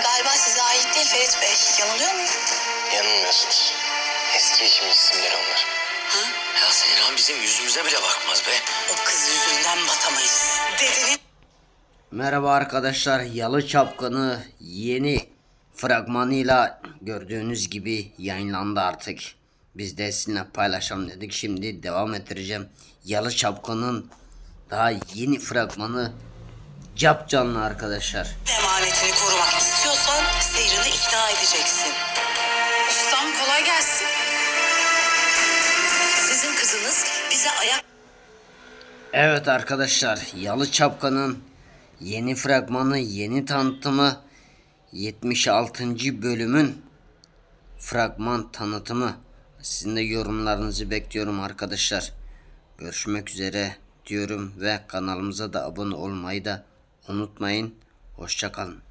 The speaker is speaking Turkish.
galiba size ait değil Ferit Bey. Yanılıyor muyum? Yanılmıyorsunuz. Eski eşimin isimleri onlar. Ha? Ya Seyran bizim yüzümüze bile bakmaz be. O kız yüzünden batamayız. Dedenin Merhaba arkadaşlar. Yalı Çapkını yeni fragmanıyla gördüğünüz gibi yayınlandı artık. Biz de sizinle paylaşalım dedik. Şimdi devam ettireceğim. Yalı Çapkın'ın daha yeni fragmanı cap canlı arkadaşlar. Emanetini korumak istiyorsan Seyran'ı ikna edeceksin. Ustam kolay gelsin. Sizin kızınız bize ayak Evet arkadaşlar Yalı Çapkın'ın yeni fragmanı yeni tanıtımı 76. bölümün fragman tanıtımı sizin de yorumlarınızı bekliyorum arkadaşlar. Görüşmek üzere diyorum ve kanalımıza da abone olmayı da unutmayın. Hoşçakalın.